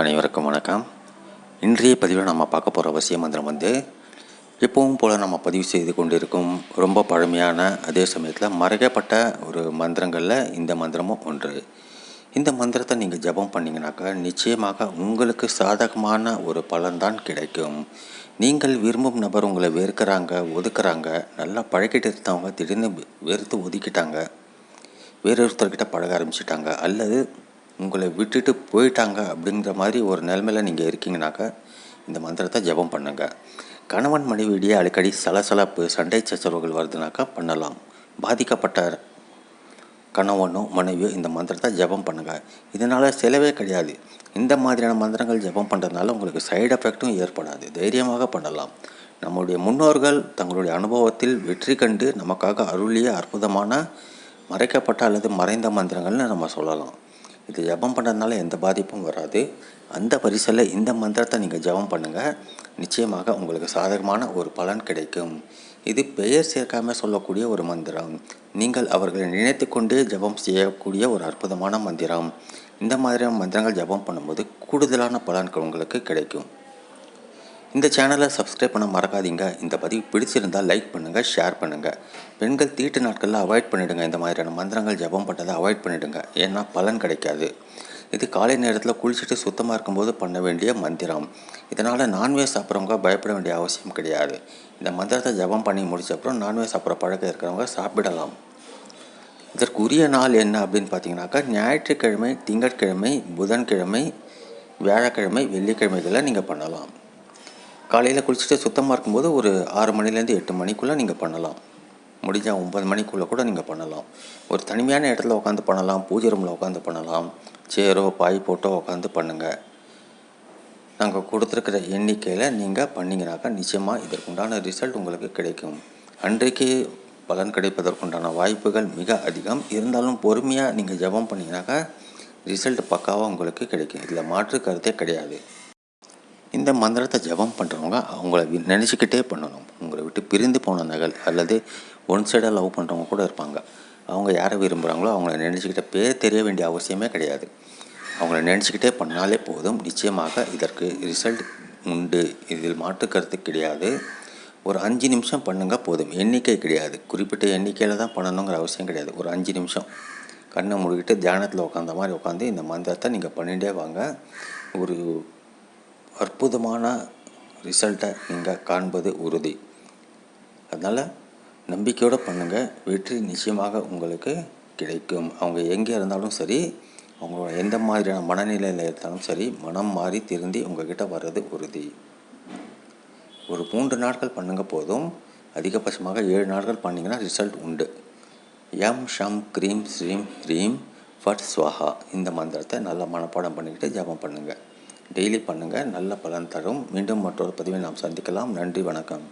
அனைவருக்கும் வணக்கம். இன்றைய பதிவில் நம்ம பார்க்க போகிற அவசிய மந்திரம் வந்து எப்பவும் போல் நம்ம பதிவு செய்து கொண்டிருக்கும் ரொம்ப பழமையான அதே சமயத்தில் மறைக்கப்பட்ட ஒரு மந்திரங்களில் இந்த மந்திரமும் ஒன்று. இந்த மந்திரத்தை நீங்கள் ஜபம் பண்ணிங்கனாக்கா நிச்சயமாக உங்களுக்கு சாதகமான ஒரு பலன்தான் கிடைக்கும். நீங்கள் விரும்பும் நபர் உங்களை வெறுக்கிறாங்க ஒதுக்குறாங்க நல்லா பழக்கிட்டு இருந்தவங்க திடீர்னு வெறுத்து ஒதுக்கிட்டாங்க. வேறொருத்தர்கிட்ட பழக ஆரம்பிச்சிட்டாங்க. அல்லது உங்களை விட்டுட்டு போயிட்டாங்க அப்படிங்கிற மாதிரி ஒரு நிலமையில் நீங்கள் இருக்கீங்கனாக்கா இந்த மந்திரத்தை ஜபம் பண்ணுங்கள் கணவன் மனைவியிடையே அடிக்கடி சலசலப்பு சண்டை சச்சரவுகள் வருதுனாக்கா பண்ணலாம். பாதிக்கப்பட்ட கணவனோ மனைவியோ இந்த மந்திரத்தை ஜபம் பண்ணுங்கள் இதனால் செலவே கிடையாது. இந்த மாதிரியான மந்திரங்கள் ஜபம் பண்ணுறதுனால உங்களுக்கு சைடு எஃபெக்ட்டும் ஏற்படாது. தைரியமாக பண்ணலாம். நம்முடைய முன்னோர்கள் தங்களுடைய அனுபவத்தில் வெற்றி கண்டு நமக்காக அருளிய அற்புதமான மறைக்கப்பட்ட அல்லது மறைந்த மந்திரங்கள்னு நம்ம சொல்லலாம். இது ஜபம் பண்ணுறதுனால எந்த பாதிப்பும் வராது. அந்த பரிசில் இந்த மந்திரத்தை நீங்கள் ஜபம் பண்ணுங்கள் நிச்சயமாக உங்களுக்கு சாதகமான ஒரு பலன் கிடைக்கும். இது பெயர் சேர்க்காமல் சொல்லக்கூடிய ஒரு மந்திரம். நீங்கள் அவர்களை நினைத்து கொண்டே ஜபம் செய்யக்கூடிய ஒரு அற்புதமான மந்திரம். இந்த மாதிரியான மந்திரங்கள் ஜபம் பண்ணும்போது கூடுதலான பலன்கள் உங்களுக்கு கிடைக்கும். இந்த சேனலை சப்ஸ்கிரைப் பண்ண மறக்காதீங்க. இந்த பதிவு பிடிச்சிருந்தால் லைக் பண்ணுங்கள் ஷேர் பண்ணுங்கள் பெண்கள் தீட்டு நாட்களில் அவாய்ட் பண்ணிவிடுங்க இந்த மாதிரியான மந்திரங்கள் ஜபம் பண்ணதை அவாய்ட் பண்ணிவிடுங்க ஏன்னா பலன் கிடைக்காது. இது காலை நேரத்தில் குளிச்சுட்டு சுத்தமாக இருக்கும்போது பண்ண வேண்டிய மந்திரம். இதனால் நான்வெஜ் சாப்பிட்றவங்க பயப்பட வேண்டிய அவசியம் கிடையாது. இந்த மந்திரத்தை ஜபம் பண்ணி முடிச்ச அப்புறம் நான்வெஜ் சாப்பிட்ற பழக்கம் இருக்கிறவங்க சாப்பிடலாம். இதற்குரிய நாள் என்ன அப்படின்னு பார்த்தீங்கன்னாக்கா ஞாயிற்றுக்கிழமை திங்கட்கிழமை புதன்கிழமை வியாழக்கிழமை வெள்ளிக்கிழமைகளில் நீங்கள் பண்ணலாம். காலையில் குளிச்சுட்டு சுத்தமாக இருக்கும்போது ஒரு ஆறு மணிலேருந்து எட்டு மணிக்குள்ளே நீங்கள் பண்ணலாம். முடிஞ்சால் ஒம்பது மணிக்குள்ளே கூட நீங்கள் பண்ணலாம். ஒரு தனிமையான இடத்துல உட்காந்து பண்ணலாம். பூஜை ரூமில் உட்காந்து பண்ணலாம். சேரோ பாய் போட்டோ உட்காந்து பண்ணுங்கள் நாங்கள் கொடுத்துருக்கிற எண்ணிக்கையில் நீங்கள் பண்ணிங்கனாக்கா நிச்சயமாக இதற்குண்டான ரிசல்ட் உங்களுக்கு கிடைக்கும். அன்றைக்கு பலன் கிடைப்பதற்குண்டான வாய்ப்புகள் மிக அதிகம். இருந்தாலும் பொறுமையாக நீங்கள் ஜபம் பண்ணிங்கனாக்கா ரிசல்ட் பக்காவாக உங்களுக்கு கிடைக்கும். இதில் மாற்று கருத்தே கிடையாது. இந்த மந்திரத்தை ஜபம் பண்ணுறவங்க அவங்கள நினச்சிக்கிட்டே பண்ணணும். உங்களை விட்டு பிரிந்து போன நகல் அல்லது ஒன் சைடாக லவ் பண்ணுறவங்க கூட இருப்பாங்க. அவங்க யாரை விரும்புகிறாங்களோ அவங்கள நினச்சிக்கிட்ட பேர் தெரிய வேண்டிய அவசியமே கிடையாது. அவங்கள நினச்சிக்கிட்டே பண்ணாலே போதும். நிச்சயமாக இதற்கு ரிசல்ட் உண்டு. இதில் மாற்று கருத்து கிடையாது. ஒரு அஞ்சு நிமிஷம் பண்ணுங்கள் போதும். எண்ணிக்கை கிடையாது. குறிப்பிட்ட எண்ணிக்கையில் தான் பண்ணணுங்கிற அவசியம் கிடையாது. ஒரு அஞ்சு நிமிஷம். கண்ணை முழுகிட்டு தியானத்தில் உட்காந்த மாதிரி உட்காந்து இந்த மந்திரத்தை நீங்கள் பண்ணிகிட்டே வாங்க. ஒரு அற்புதமான ரிசல்ட்டை நீங்கள் காண்பது உறுதி. அதனால் நம்பிக்கையோடு பண்ணுங்கள் வெற்றி நிச்சயமாக உங்களுக்கு கிடைக்கும். அவங்க எங்கே இருந்தாலும் சரி அவங்களோட எந்த மாதிரியான மனநிலையில் இருந்தாலும் சரி மனம் மாறி திருந்தி உங்ககிட்ட வர்றது உறுதி. ஒரு மூன்று நாட்கள் பண்ணுங்க போதும். அதிகபட்சமாக ஏழு நாட்கள் பண்ணிங்கன்னா ரிசல்ட் உண்டு. எம் ஷம் க்ரீம் ஸ்ரீம் ஹ்ரீம் ஃபட் ஸ்வாஹா. இந்த மந்திரத்தை நல்லா மனப்பாடம் பண்ணிக்கிட்டு ஜபம் பண்ணுங்கள் டெய்லி பண்ணுங்கள் நல்ல பலன் தரும். மீண்டும் மற்றொரு பதிவை நாம் சந்திக்கலாம். நன்றி வணக்கம்.